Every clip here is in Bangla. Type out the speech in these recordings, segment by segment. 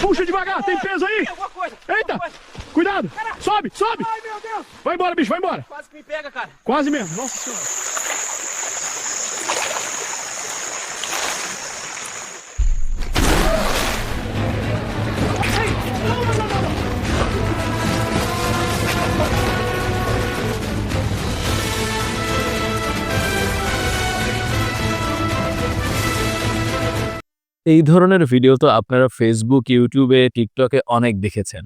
Puxa devagar, tem peso aí. Eita, cuidado. Sobe, sobe. Ai, meu Deus. Vai embora, bicho, vai embora. Quase que me pega, cara. Quase mesmo. Nossa senhora. এই ধরনের ভিডিও তো আপনারা ফেসবুক, ইউটিউবে, টিকটকে অনেক দেখেছেন।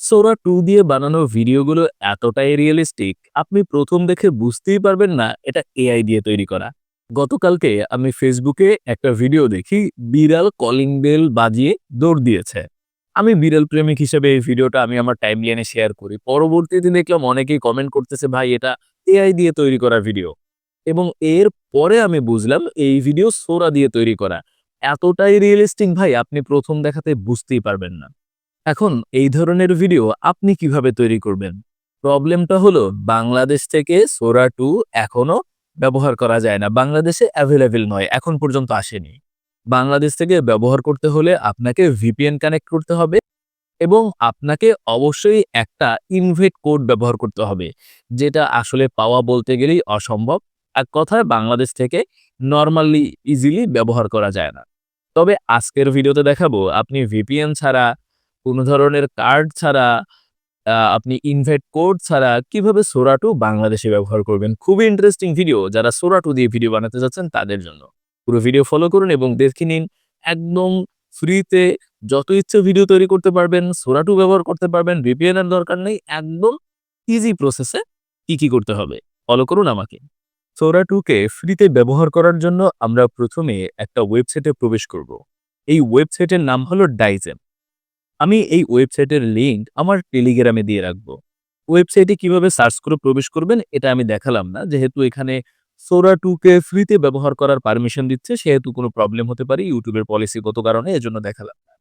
সোরা টু দিয়ে বানানো ভিডিওগুলো এতটাই রিয়েলিস্টিক, আপনি প্রথম দেখে বুঝতেই পারবেন না এটা এআই দিয়ে তৈরি করা। গতকালকে আমি ফেসবুকে একটা ভিডিও দেখি, বিড়াল কলিং বেল বাজিয়ে দৌড় দিয়েছে। আমি বিড়াল প্রেমিক হিসেবে এই ভিডিওটা আমি আমার টাইমলাইনে শেয়ার করি। পরবর্তীতে দেখলাম অনেকেই কমেন্ট করতেছে, "ভাই এটা এআই দিয়ে তৈরি করা ভিডিও।" এবং এর পরে আমি বুঝলাম এই ভিডিও সোরা দিয়ে তৈরি করা। এতটাই রিয়েলিস্টিক ভাই আপনি প্রথম দেখাতে বুঝতেই পারবেন না। এখন এই ধরনের ভিডিও আপনি কীভাবে তৈরি করবেন? প্রবলেমটা হলো বাংলাদেশ থেকে সোরা টু এখনও ব্যবহার করা যায় না। বাংলাদেশে অ্যাভেলেবেল নয়, এখন পর্যন্ত আসেনি। বাংলাদেশ থেকে ব্যবহার করতে হলে আপনাকে ভিপিএন কানেক্ট করতে হবে এবং আপনাকে অবশ্যই একটা ইনভেট কোড ব্যবহার করতে হবে। যেটা আসলে পাওয়া বলতে গেলেই অসম্ভব। এক কথায় বাংলাদেশ থেকে নরমালি ইজিলি ব্যবহার করা যায় না। তবে আজকের ভিডিওতে দেখাবো আপনি ভিপিএন ছাড়া, কোনো ধরনের কার্ড ছাড়া, আপনি ইনভাইট কোড ছাড়া কীভাবে সোরা 2 বাংলাদেশে ব্যবহার করবেন। খুবই ইন্টারেস্টিং ভিডিও যারা সোরা 2 দিয়ে ভিডিও বানাতে যাচ্ছেন তাদের জন্য। পুরো ভিডিও ফলো করুন এবং দেখে নিন একদম ফ্রিতে যত ইচ্ছে ভিডিও তৈরি করতে পারবেন, সোরা 2 ব্যবহার করতে পারবেন, ভিপিএন এর দরকার নেই। একদম ইজি প্রসেসে কি, কি করতে হবে ফলো করুন আমাকে। সোরা টুকে ফ্রিতে ব্যবহার করার জন্য আমরা প্রথমে একটা ওয়েবসাইটে প্রবেশ করব। এই ওয়েবসাইটের নাম হলো ডাইজেম আমি এই ওয়েবসাইটের লিঙ্ক আমার টেলিগ্রামে দিয়ে রাখব। ওয়েবসাইটে কীভাবে সার্চ করে প্রবেশ করবেন এটা আমি দেখালাম না। যেহেতু এখানে সোরা টুকে ফ্রিতে ব্যবহার করার পারমিশন দিচ্ছে, সেহেতু কোনো প্রবলেম হতে পারে ইউটিউবের পলিসিগত কারণে, এজন্য দেখালাম না।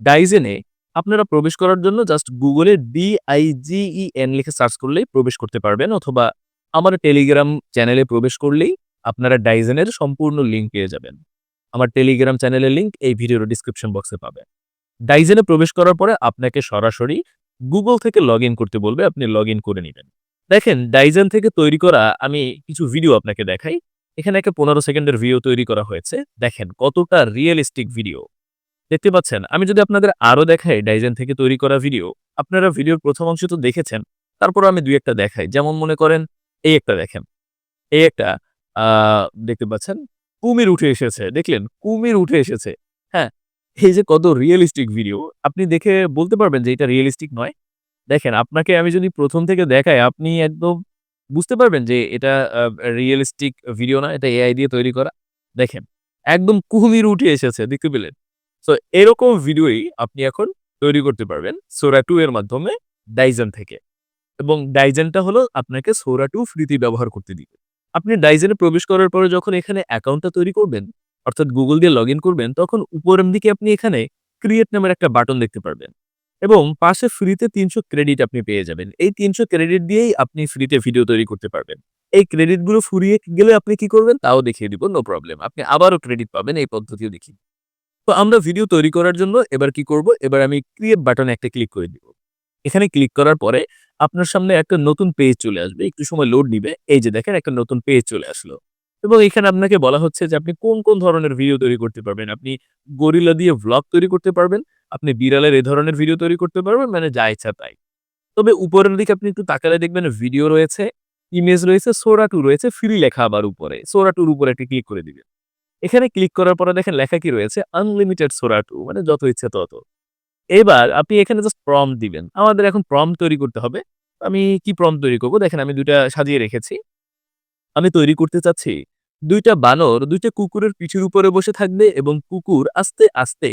ডাইজেনে আপনারা প্রবেশ করার জন্য জাস্ট গুগলে ডিআইজিইএন লিখে সার্চ করলেই প্রবেশ করতে পারবেন, অথবা আমার টেলিগ্রাম চ্যানেলে প্রবেশ করলেই আপনারা ডাইজেনের সম্পূর্ণ লিঙ্ক পেয়ে যাবেন। আমার টেলিগ্রাম চ্যানেলের লিঙ্ক এই ভিডিওর ডিসক্রিপশন বক্সে পাবেন। ডাইজেনে প্রবেশ করার পরে আপনাকে সরাসরি গুগল থেকে লগইন করতে বলবে, আপনি লগইন করে নেবেন দেখেন ডাইজেন থেকে তৈরি করা আমি কিছু ভিডিও আপনাকে দেখাই। এখানে একটা 15 সেকেন্ডের ভিডিও তৈরি করা হয়েছে। দেখেন কতটা রিয়েলিস্টিক ভিডিও। দেখতে পাচ্ছেন? আমি যদি আপনাদের আরও দেখাই ডাইজেন থেকে তৈরি করা ভিডিও, আপনারা ভিডিওর প্রথম অংশ তো দেখেছেন। তারপর আমি দুই একটা দেখাই। যেমন মনে করেন এই একটা দেখেন। এই একটা দেখতে পাচ্ছেন? কুমির উঠে এসেছে। দেখলেন? কুমির উঠে এসেছে। হ্যাঁ? এই যে কত রিয়েলিস্টিক ভিডিও আপনি দেখে বলতে পারবেন যে এটা রিয়েলিস্টিক নয়? দেখেন আপনাকে আমি যদি প্রথম থেকে দেখাই আপনি একদম বুঝতে পারবেন যে এটা রিয়েলিস্টিক ভিডিও না, এটা এআই দিয়ে তৈরি করা। দেখেন, একদম কুমির উঠে এসেছে। দেখতে পেলেন? সো এরকম ভিডিওই আপনি এখন তৈরি করতে পারবেন সোরা টু এর মাধ্যমে ডাইজেন থেকে। এবং ডাইজেনটা হলো আপনাকে সোরা টু ফ্রিতে ব্যবহার করতে দিবে। আপনি ডাইজেনে প্রবেশ করার পরে যখন এখানে অ্যাকাউন্টটা তৈরি করবেন, অর্থাৎ গুগল দিয়ে লগইন করবেন, তখন উপরের দিকে আপনি এখানে ক্রিয়েট নামের একটা বাটন দেখতে পারবেন। এবং পাশে ফ্রিতে ৩০০ ক্রেডিট আপনি পেয়ে যাবেন। এই ৩০০ ক্রেডিট দিয়েই আপনি ফ্রিতে ভিডিও তৈরি করতে পারবেন। এই ক্রেডিটগুলো ফুরিয়ে গেলে আপনি কি করবেন তাও দেখিয়ে দিব, নো প্রবলেম। আপনি আবারও ক্রেডিট পাবেন এই পদ্ধতিও দিব। তো আমরা ভিডিও তৈরি করার জন্য এবার কি করব? এবার আমি ক্রিয়েট বাটনে একটা ক্লিক করে দিব। এখানে ক্লিক করার পরে আপনার সামনে একটা নতুন পেজ চলে আসবে। একটু সময় লোড নিবে। এই যে দেখেন একটা নতুন পেজ চলে আসলো। এবং এখানে আপনাকে বলা হচ্ছে যে আপনি কোন, কোন ধরনের ভিডিও তৈরি করতে পারবেন। আপনি গরিলা দিয়ে ভ্লগ তৈরি করতে পারবেন। আপনি বিড়ালের এ ধরনের ভিডিও তৈরি করতে পারবেন মানে যা ইচ্ছা তাই। তবে উপরের দিকে আপনি একটু তাকালে দেখবেন ভিডিও রয়েছে, ইমেজ রয়েছে, সোরা টু রয়েছে, ফ্রি লেখা আবার উপরে। সোরা টুর উপরে একটি ক্লিক করে দিবেন। এখানে ক্লিক করার পরে দেখেন লেখা কি রয়েছে? আনলিমিটেড সোরা টু মানে যত ইচ্ছে তত। এবার আপনি এখানে জাস্ট প্রম্পট দিবেন। আমাদের এখন প্রম্পট তৈরি করতে হবে। আমি কি প্রম্পট তৈরি করব? দেখেন আমি ২ টা সাজিয়ে রেখেছি। আমি তৈরি করতে চাচ্ছি দুইটা বানর দুইটা কুকুরের পিঠের উপরে বসে থাকবে এবং কুকুর আস্তে, আস্তে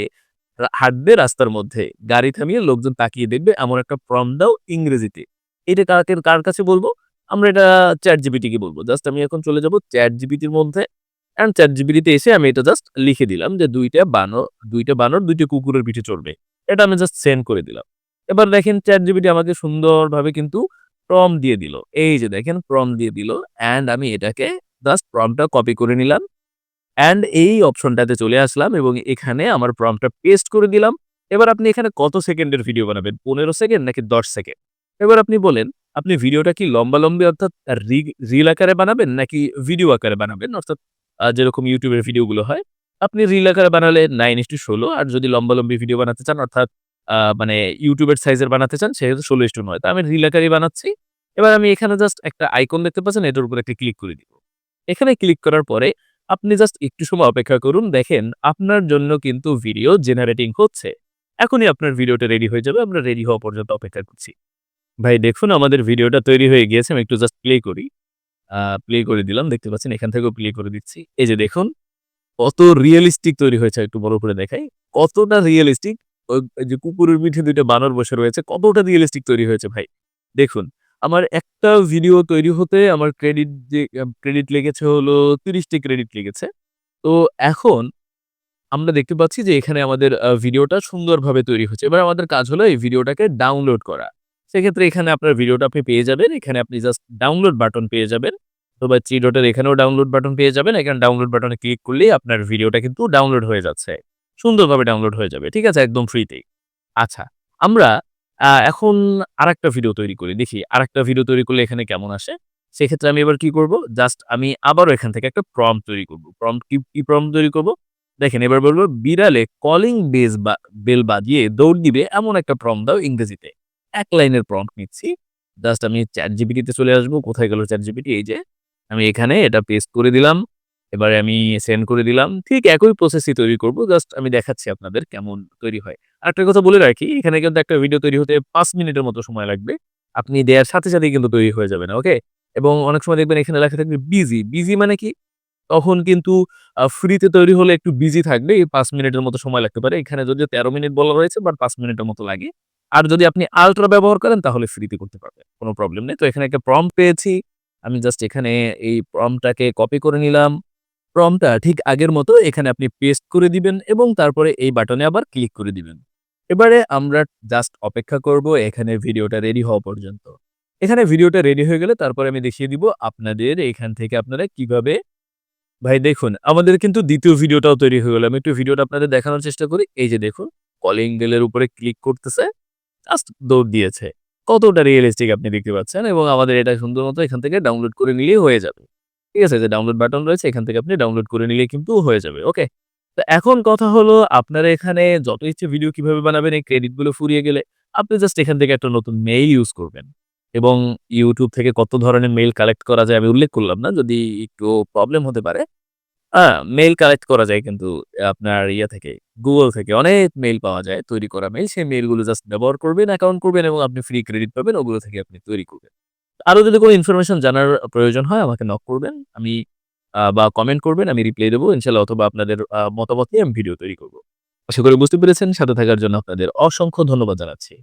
হাঁটবে রাস্তার মধ্যে। গাড়ি থামিয়ে লোকজন তাকিয়ে দেখবে এমন একটা প্রম্পট দাও ইংরেজিতে। এটা কাকে কার কাছে বলব আমরা এটা ChatGPT কে বলব জাস্ট আমি এখন চলে যাব চ্যাট জিবিটির মধ্যে। অ্যান্ড ChatGPT তে এসে আমি এটা জাস্ট লিখে দিলাম যে দুইটা বানর দুইটা বানর দুইটা কুকুরের পিঠে চড়বে। এটা আমি জাস্ট সেন্ড করে দিলাম। এবার দেখেন ChatGPT আমাকে সুন্দরভাবে কিন্তু প্রম্পট দিয়ে দিল। এই যে দেখেন প্রম্পট দিয়ে দিল অ্যান্ড আমি এটাকে জাস্ট প্রম্পটটা কপি করে নিলাম। অ্যান্ড এই অপশনটাতে চলে আসলাম এবং এখানে আমার প্রম্পটটা পেস্ট করে দিলাম এবার আপনি এখানে কত সেকেন্ডের ভিডিও বানাবেন পনেরো সেকেন্ড নাকি দশ সেকেন্ড এবার আপনি বলেন, আপনি ভিডিওটা কি লম্বা লম্বি অর্থাৎ রিল আকারে বানাবেন নাকি ভিডিও আকারে বানাবেন অর্থাৎ যেরকম ইউটিউবের ভিডিওগুলো হয় আপনি রিল আকারে বানালে নাইন ইস্টু ষোলো, আর যদি লম্বা লম্বি ভিডিও বানাতে চান, অর্থাৎ মানে ইউটিউবের সাইজের বানাতে চান সেহেতু ষোলো ইস্টু নয়। তা আমি রিল আকারই বানাচ্ছি। এবার আমি এখানে জাস্ট একটা আইকন দেখতে পাচ্ছেন, এটার উপর একটা ক্লিক করে দিব। এখানে ক্লিক করার পরে আপনি জাস্ট একটু সময় অপেক্ষা করুন। দেখেন, আপনার জন্য কিন্তু ভিডিও জেনারেটিং হচ্ছে। এখনই আপনার ভিডিওটা রেডি হয়ে যাবে, আমরা রেডি হওয়া পর্যন্ত অপেক্ষা করছি। ভাই, দেখুন, আমাদের ভিডিওটা তৈরি হয়ে গিয়েছে, আমি একটু জাস্ট প্লে করি। প্লে করে দিলাম, দেখতে পাচ্ছেন, এখান থেকেও প্লে করে দিচ্ছি। এই যে দেখুন কত রিয়েলিস্টিক তৈরি হয়েছে একটু বড় করে দেখাই। কতটা রিয়েলিস্টিক যে কুকুরের পিঠে দুইটা বানর বসে রয়েছে, কতটা রিয়েলিস্টিক তৈরি হয়েছে ভাই? দেখুন, আমার একটা ভিডিও তৈরি হতে আমার ক্রেডিট যে ক্রেডিট লেগেছে হলো তিরিশটি ক্রেডিট লেগেছে। তো এখন আমরা দেখতে পাচ্ছি যে এখানে আমাদের ভিডিওটা সুন্দরভাবে তৈরি হচ্ছে। এবার আমাদের কাজ হলো এই ভিডিওটাকে ডাউনলোড করা। সেক্ষেত্রে এখানে আপনার ভিডিওটা আপনি পেয়ে যাবেন। এখানে আপনি জাস্ট ডাউনলোড বাটন পেয়ে যাবেন। তো বা থ্রি ডটের এখানেও ডাউনলোড বাটন পেয়ে যাবেন। এখানে ডাউনলোড বাটনে ক্লিক করলেই আপনার ভিডিওটা কিন্তু ডাউনলোড হয়ে যাচ্ছে। সুন্দরভাবে ডাউনলোড হয়ে যাবে, ঠিক আছে? একদম ফ্রিতেই আচ্ছা আমরা এখন আরেকটা ভিডিও তৈরি করি। দেখি, আরেকটা ভিডিও তৈরি করলে এখানে কেমন আসে? সেক্ষেত্রে আমি এবার কি করব? জাস্ট আমি আবারও এখান থেকে একটা প্রম তৈরি করব। প্রম কি কি প্রম তৈরি করব? দেখেন, এবার বলব, বিড়ালে কলিং বেজ বা বেল বাজিয়ে দৌড় দিবে এমন একটা প্রম দাও ইংরেজিতে। এক লাইনের প্রম্পট নিচ্ছি। জাস্ট আমি চ্যাট জিপিটিতে চলে আসব। কোথায় গেল চ্যাট জিপিটি এই যে আমি এখানে এটা পেস্ট করে দিলাম, এবারে আমি সেন্ড করে দিলাম, ঠিক একই প্রসেসই তৈরি করব জাস্ট আমি দেখাচ্ছি আপনাদের কেমন তৈরি হয়। আরেকটা কথা বলে রাখি, এখানে কিন্তু একটা ভিডিও তৈরি হতে পাঁচ মিনিটের মতো সময় লাগবে, আপনি দেওয়ার সাথে সাথেই কিন্তু তৈরি হয়ে যাবে না ওকে এবং অনেক সময় দেখবেন এখানে লেখা থাকবে বিজি বিজি মানে কি? তখন কিন্তু ফ্রিতে তৈরি হলে একটু বিজি থাকবে পাঁচ মিনিটের মতো সময় লাগতে পারে। এখানে যদি তেরো মিনিট বলা রয়েছে বাট পাঁচ মিনিটের মতো লাগে। আর যদি আপনি আলট্রা ব্যবহার করেন, তাহলে ফ্রিতে করতে পারবেন, কোনো প্রবলেম নেই। তো এখানে একটা প্রম পেয়েছি আমি জাস্ট এখানে এই প্রমটাকে কপি করে নিলাম। প্রমটা ঠিক আগের মতো এখানে আপনি পেস্ট করে দিবেন এবং তারপরে এই বাটনে আবার ক্লিক করে দিবেন। এবারে আমরা জাস্ট অপেক্ষা করব এখানে ভিডিওটা রেডি হওয়া পর্যন্ত। এখানে ভিডিওটা রেডি হয়ে গেলে তারপরে আমি দেখিয়ে দিব আপনাদের এখান থেকে আপনারা কীভাবে ভাই দেখুন, আমাদের কিন্তু দ্বিতীয় ভিডিওটাও তৈরি হয়ে গেল। আমি একটু ভিডিওটা আপনাদের দেখানোর চেষ্টা করি। এই যে দেখুন কলিং বেলের উপরে ক্লিক করতেছে জাস্ট দৌড় দিয়েছে। কতটা রিয়েলিস্টিক আপনি দেখতে পাচ্ছেন এবং আমাদের এটা সুন্দর মতো এখান থেকে ডাউনলোড করে নিলেই হয়ে যাবে। ঠিক আছে? যে ডাউনলোড বাটন রয়েছে, এখান থেকে আপনি ডাউনলোড করে নিলে কিন্তু হয়ে যাবে ওকে তো এখন কথা হলো, আপনারা এখানে যত ইচ্ছে ভিডিও কীভাবে বানাবেন, এই ক্রেডিটগুলো ফুরিয়ে গেলে আপনি জাস্ট এখান থেকে একটা নতুন মেইল ইউজ করবেন এবং ইউটিউব থেকে কত ধরনের মেইল কালেক্ট করা যায় আমি উল্লেখ করলাম না, যদি একটু প্রবলেম হতে পারে হ্যাঁ মেইল কালেক্ট করা যায় কিন্তু, আপনার ইয়ে থেকে গুগল থেকে। অনেক মেইল পাওয়া যায় তৈরি করা মেইল সেই মেইলগুলো জাস্ট ব্যবহার করবেন অ্যাকাউন্ট করবেন এবং আপনি ফ্রি ক্রেডিট পাবেন, ওগুলো থেকে আপনি তৈরি করবেন। আরও যদি কোনো ইনফরমেশন জানার প্রয়োজন হয়, আমাকে নক করবেন। আমি বা কমেন্ট করবেন, আমি রিপ্লাই দেবো ইনশাল্লাহ অথবা আপনাদের মতামত নিয়ে আমি ভিডিও তৈরি করব। আশা করি বুঝতে পেরেছেন। সাথে থাকার জন্য আপনাদের অসংখ্য ধন্যবাদ জানাচ্ছি।